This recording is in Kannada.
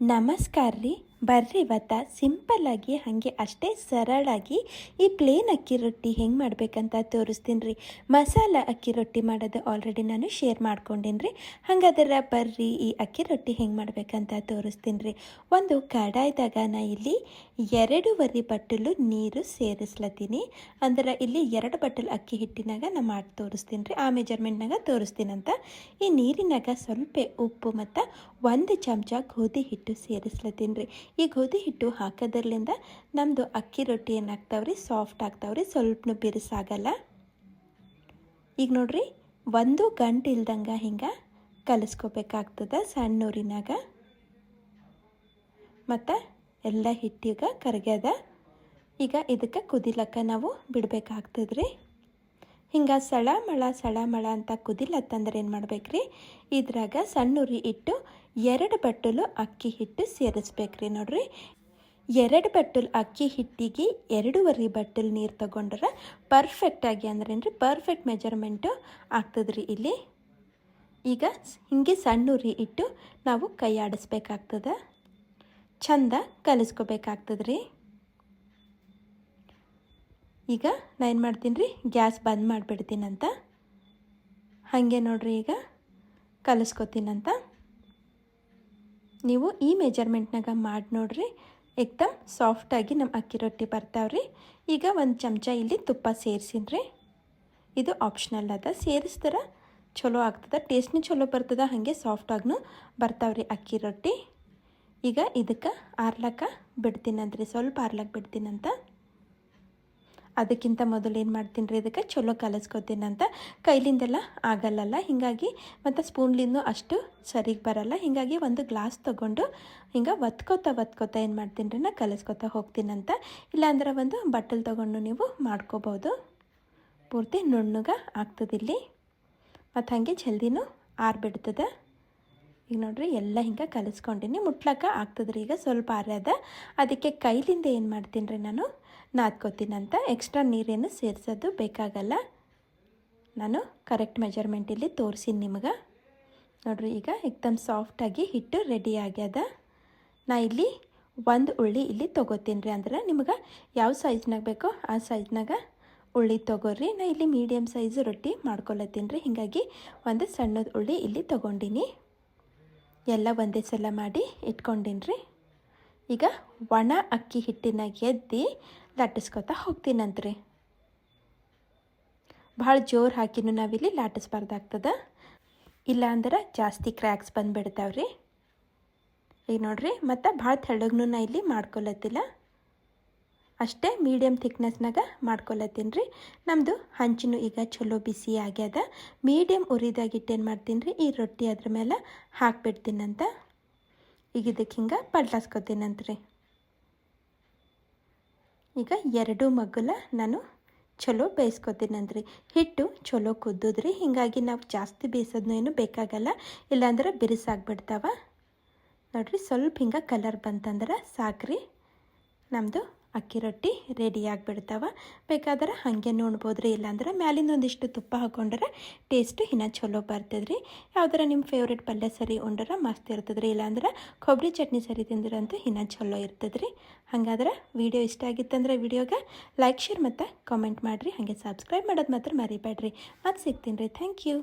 ನಮಸ್ಕಾರ ರೀ ಬರ್ರಿ ಇವತ್ತ ಸಿಂಪಲ್ಲಾಗಿ ಹಾಗೆ ಅಷ್ಟೇ ಸರಳಾಗಿ ಈ ಪ್ಲೇನ್ ಅಕ್ಕಿ ರೊಟ್ಟಿ ಹೆಂಗೆ ಮಾಡ್ಬೇಕಂತ ತೋರಿಸ್ತೀನಿ ರೀ ಮಸಾಲ ಅಕ್ಕಿ ರೊಟ್ಟಿ ಮಾಡೋದು ಆಲ್ರೆಡಿ ನಾನು ಶೇರ್ ಮಾಡ್ಕೊಂಡೇನಿ ರೀ ಹಂಗಾದ್ರೆ ಬರ್ರಿ ಈ ಅಕ್ಕಿ ರೊಟ್ಟಿ ಹೆಂಗೆ ಮಾಡ್ಬೇಕಂತ ತೋರಿಸ್ತೀನಿ ರೀ ಒಂದು ಕಡಾಯ್ದಾಗ ನಾ ಇಲ್ಲಿ ಎರಡೂವರೆ ಬಟ್ಟಲು ನೀರು ಸೇರಿಸ್ಲತ್ತೀನಿ. ಅಂದ್ರೆ ಇಲ್ಲಿ ಎರಡು ಬಟ್ಟಲು ಅಕ್ಕಿ ಹಿಟ್ಟಿನಾಗ ನಾ ಮಾಡಿ ತೋರಿಸ್ತೀನಿ ರೀ ಆ ಮೆಜರ್ಮೆಂಟ್ನಾಗ ತೋರಿಸ್ತೀನಂತ. ಈ ನೀರಿನಾಗ ಸ್ವಲ್ಪ ಉಪ್ಪು ಮತ್ತು ಒಂದು ಚಮಚ ಗೋಧಿ ಹಿಟ್ಟು ಸೇರಿಸ್ಲತ್ತೀನಿ ರೀ. ಈ ಗೋಧಿ ಹಿಟ್ಟು ಹಾಕೋದ್ರಲಿಂದ ನಮ್ಮದು ಅಕ್ಕಿ ರೊಟ್ಟಿ ಏನಾಗ್ತಾವ್ರಿ ಸಾಫ್ಟ್ ಆಗ್ತಾವ್ರಿ, ಸ್ವಲ್ಪನು ಬಿರುಸಾಗಲ್ಲ. ಈಗ ನೋಡ್ರಿ, ಒಂದು ಗಂಟೆ ಇಲ್ದಂಗೆ ಹಿಂಗೆ ಕಲಿಸ್ಕೋಬೇಕಾಗ್ತದೆ ಸಣ್ಣ ಊರಿನಾಗ ಮತ್ತು ಎಲ್ಲ ಹಿಟ್ಟಿಗೆ ಕರಗ್ಯದ. ಈಗ ಇದಕ್ಕೆ ಕುದಿಲಕ್ಕ ನಾವು ಬಿಡಬೇಕಾಗ್ತದ್ರಿ. ಹಿಂಗೆ ಸಳಮಳ ಸಳಮಳ ಸಳ ಮಳ ಅಂತ ಕುದಿಲತ್ತಂದ್ರೆ ಏನು ಮಾಡ್ಬೇಕ್ರಿ? ಇದ್ರಾಗ ಸಣ್ಣ ಉರಿ ಇಟ್ಟು ಎರಡು ಬಟ್ಟಲು ಅಕ್ಕಿ ಹಿಟ್ಟು ಸೇರಿಸ್ಬೇಕ್ರಿ ನೋಡ್ರಿ. ಎರಡು ಬಟ್ಟಲು ಅಕ್ಕಿ ಹಿಟ್ಟಿಗೆ ಎರಡೂವರೆ ಬಟ್ಟಲು ನೀರು ತಗೊಂಡ್ರೆ ಪರ್ಫೆಕ್ಟಾಗಿ ಅಂದ್ರೆ ರೀ ಪರ್ಫೆಕ್ಟ್ ಮೆಜರ್ಮೆಂಟು ಆಗ್ತದ್ರಿ ಇಲ್ಲಿ. ಈಗ ಹಿಂಗೆ ಸಣ್ಣ ಉರಿ ಇಟ್ಟು ನಾವು ಕೈ ಆಡಿಸ್ಬೇಕಾಗ್ತದ. ಚಂದ ಕಲಿಸ್ಕೋಬೇಕಾಗ್ತದ್ರಿ. ಈಗ ನಾನು ಏನು ಮಾಡ್ತೀನಿ ರೀ, ಗ್ಯಾಸ್ ಬಂದ್ ಮಾಡಿಬಿಡ್ತೀನಂತ. ಹಾಗೆ ನೋಡ್ರಿ ಈಗ ಕಲಿಸ್ಕೊತೀನಂತ. ನೀವು ಈ ಮೆಜರ್ಮೆಂಟ್ನಾಗ ಮಾಡಿ ನೋಡಿರಿ ಏಕ್ದಮ್ ಸಾಫ್ಟಾಗಿ ನಮ್ಮ ಅಕ್ಕಿ ರೊಟ್ಟಿ ಬರ್ತಾವ್ರಿ. ಈಗ ಒಂದು ಚಮಚ ಇಲ್ಲಿ ತುಪ್ಪ ಸೇರಿಸಿನ್ರಿ ಇದು ಆಪ್ಷನಲ್ ಅದ ಸೇರಿಸ್ತಾರ ಚಲೋ ಆಗ್ತದೆ ಟೇಸ್ಟ್ನೂ ಚಲೋ ಬರ್ತದೆ, ಹಾಗೆ ಸಾಫ್ಟಾಗೂ ಬರ್ತಾವ್ರಿ ಅಕ್ಕಿ ರೊಟ್ಟಿ. ಈಗ ಇದಕ್ಕೆ ಆರ್ಲಕ್ಕ ಬಿಡ್ತೀನಂತ್ರಿ, ಸ್ವಲ್ಪ ಆರ್ಲಕ್ಕೆ ಬಿಡ್ತೀನಂತ. ಅದಕ್ಕಿಂತ ಮೊದಲು ಏನು ಮಾಡ್ತೀನಿ ರೀ ಅದಕ್ಕೆ ಚಲೋ ಅಂತ. ಕೈಲಿಂದೆಲ್ಲ ಆಗಲ್ಲಲ್ಲ, ಹೀಗಾಗಿ ಮತ್ತು ಸ್ಪೂನ್ಲಿಂದ ಅಷ್ಟು ಸರಿಗೆ ಬರಲ್ಲ. ಹೀಗಾಗಿ ಒಂದು ಗ್ಲಾಸ್ ತೊಗೊಂಡು ಹಿಂಗೆ ಒತ್ಕೋತಾ ಒತ್ಕೋತಾ ಏನು ಮಾಡ್ತೀನಿ ರೀ, ನಾ ಕಲಸ್ಕೊತಾ ಹೋಗ್ತೀನಂತ ಇಲ್ಲಾಂದ್ರೆ ಒಂದು ಬಟ್ಟಲು ತೊಗೊಂಡು ನೀವು ಮಾಡ್ಕೋಬೋದು. ಪೂರ್ತಿ ನುಣ್ಣಗೆ ಆಗ್ತದಿಲ್ಲಿ. ಮತ್ತು ಹಾಗೆ ಜಲ್ದಿನೂ ಆರ್ಬಿಡ್ತದೆ. ಈಗ ನೋಡ್ರಿ ಎಲ್ಲ ಹಿಂಗೆ ಕಲಿಸ್ಕೊಂಡಿನಿ. ಮುಟ್ಲಕ್ಕ ಆಗ್ತದ್ರಿ ಈಗ ಸ್ವಲ್ಪ ಆರ್ಯದ ಅದಕ್ಕೆ ಕೈಲಿಂದ ಏನು ಮಾಡ್ತೀನಿ ರೀ ನಾನು ನಾದ್ಕೋತೀನಂತ ಎಕ್ಸ್ಟ್ರಾ ನೀರೇನು ಸೇರಿಸೋದು ಬೇಕಾಗಲ್ಲ. ನಾನು ಕರೆಕ್ಟ್ ಮೆಜರ್ಮೆಂಟ್ ಇಲ್ಲಿ ತೋರಿಸಿನಿ ನಿಮಗೆ. ನೋಡ್ರಿ ಈಗ ಎಕ್ದಮ್ ಸಾಫ್ಟಾಗಿ ಹಿಟ್ಟು ರೆಡಿ ಆಗ್ಯದ. ನಾ ಇಲ್ಲಿ ಒಂದು ಉಳ್ಳಿ ಇಲ್ಲಿ ತೊಗೋತೀನಿ ರೀ ಅಂದ್ರೆ ನಿಮ್ಗೆ ಯಾವ ಸೈಜ್ನಾಗ ಬೇಕೋ ಆ ಸೈಜ್ನಾಗ ಉಳ್ಳಿ ತೊಗೋರಿ. ನಾ ಇಲ್ಲಿ ಮೀಡಿಯಮ್ ಸೈಜ್ ರೊಟ್ಟಿ ಮಾಡ್ಕೊಳತ್ತೀನಿ ರೀ ಹೀಗಾಗಿ ಒಂದು ಸಣ್ಣದ ಉಳ್ಳಿ ಇಲ್ಲಿ ತೊಗೊಂಡಿನಿ. ಎಲ್ಲ ಒಂದೇ ಸಲ ಮಾಡಿ ಇಟ್ಕೊಂಡಿನ್ರಿ. ಈಗ ಒಣ ಅಕ್ಕಿ ಹಿಟ್ಟಿನ ಎದ್ದಿ ಲಟ್ಟಿಸ್ಕೊತಾ ಹೋಗ್ತೀನಂತ್ರಿ. ಭಾಳ ಜೋರು ಹಾಕಿನೂ ನಾವಿಲ್ಲಿ ಲಾಟಿಸ್ಬಾರ್ದಾಗ್ತದ. ಇಲ್ಲಾಂದ್ರೆ ಜಾಸ್ತಿ ಕ್ರ್ಯಾಕ್ಸ್ ಬಂದುಬಿಡ್ತಾವ್ರಿ. ಈಗ ನೋಡ್ರಿ, ಮತ್ತು ಭಾಳ ತೆಳಗ್ನೂ ನಾ ಇಲ್ಲಿ ಮಾಡ್ಕೊಳತ್ತಿಲ್ಲ. ಅಷ್ಟೇ ಮೀಡಿಯಮ್ ಥಿಕ್ನೆಸ್ನಾಗ ಮಾಡ್ಕೊಳತ್ತೀನಿ ರೀ. ನಮ್ಮದು ಹಂಚಿನೂ ಈಗ ಚಲೋ ಬಿಸಿ ಆಗ್ಯದ. ಮೀಡಿಯಮ್ ಉರಿದಾಗಿಟ್ಟು ಏನು ಮಾಡ್ತೀನಿ ರೀ, ಈ ರೊಟ್ಟಿ ಅದ್ರ ಮೇಲೆ ಹಾಕ್ಬಿಡ್ತೀನಂತ ಈಗ ಇದಕ್ಕೆ ಹಿಂಗೆ ಪಲ್ಟಾಸ್ಕೊತೀನಂತ ಈಗ ಎರಡು ಮಗ್ಗುಲ ನಾನು ಚಲೋ ಬೇಯಿಸ್ಕೊತೀನಂತ್ರಿ ಹಿಟ್ಟು ಚಲೋ ಕುದ್ದುದ್ರಿ ಹೀಗಾಗಿ ನಾವು ಜಾಸ್ತಿ ಬೇಯಿಸೋದನ್ನೂ ಏನು ಬೇಕಾಗಲ್ಲ. ಇಲ್ಲಾಂದ್ರೆ ಬಿರುಸಾಗ್ಬಿಡ್ತಾವ. ನೋಡ್ರಿ ಸ್ವಲ್ಪ ಹಿಂಗೆ ಕಲರ್ ಬಂತಂದ್ರೆ ಸಾಕ್ರಿ. ನಮ್ಮದು ಅಕ್ಕಿ ರೊಟ್ಟಿ ರೆಡಿ ಆಗಿಬಿಡ್ತಾವೆ. ಬೇಕಾದ್ರೆ ಹಾಗೆ ನೋಡ್ಬೋದು ರೀ ಇಲ್ಲಾಂದ್ರೆ ಮ್ಯಾಲಿಂದ ಒಂದಿಷ್ಟು ತುಪ್ಪ ಹಾಕೊಂಡ್ರೆ ಟೇಸ್ಟ್ ಇನ್ನೂ ಚಲೋ ಬರ್ತದೆ ರೀ ಯಾವ್ದಾರ ನಿಮ್ಮ ಫೇವ್ರೇಟ್ ಪಲ್ಯ ಸರಿ ಉಂಡ್ರೆ ಮಸ್ತ್ ಇರ್ತದ್ರಿ, ಇಲ್ಲಾಂದ್ರೆ ಕೊಬ್ಬರಿ ಚಟ್ನಿ ಸರಿ ತಿಂದ್ರಂತೂ ಇನ್ನೂ ಚಲೋ ಇರ್ತದೆ ರೀ ಹಾಗಾದ್ರೆ ವಿಡಿಯೋ ಇಷ್ಟ ಆಗಿತ್ತಂದ್ರೆ ವಿಡಿಯೋಗೆ ಲೈಕ್ ಶೇರ್ ಮತ್ತು ಕಾಮೆಂಟ್ ಮಾಡಿರಿ. ಹಾಗೆ ಸಬ್ಸ್ಕ್ರೈಬ್ ಮಾಡೋದು ಮಾತ್ರ ಮರಿಬೇಡ್ರಿ. ಮತ್ತು ಸಿಗ್ತೀನಿ ರೀ. Thank you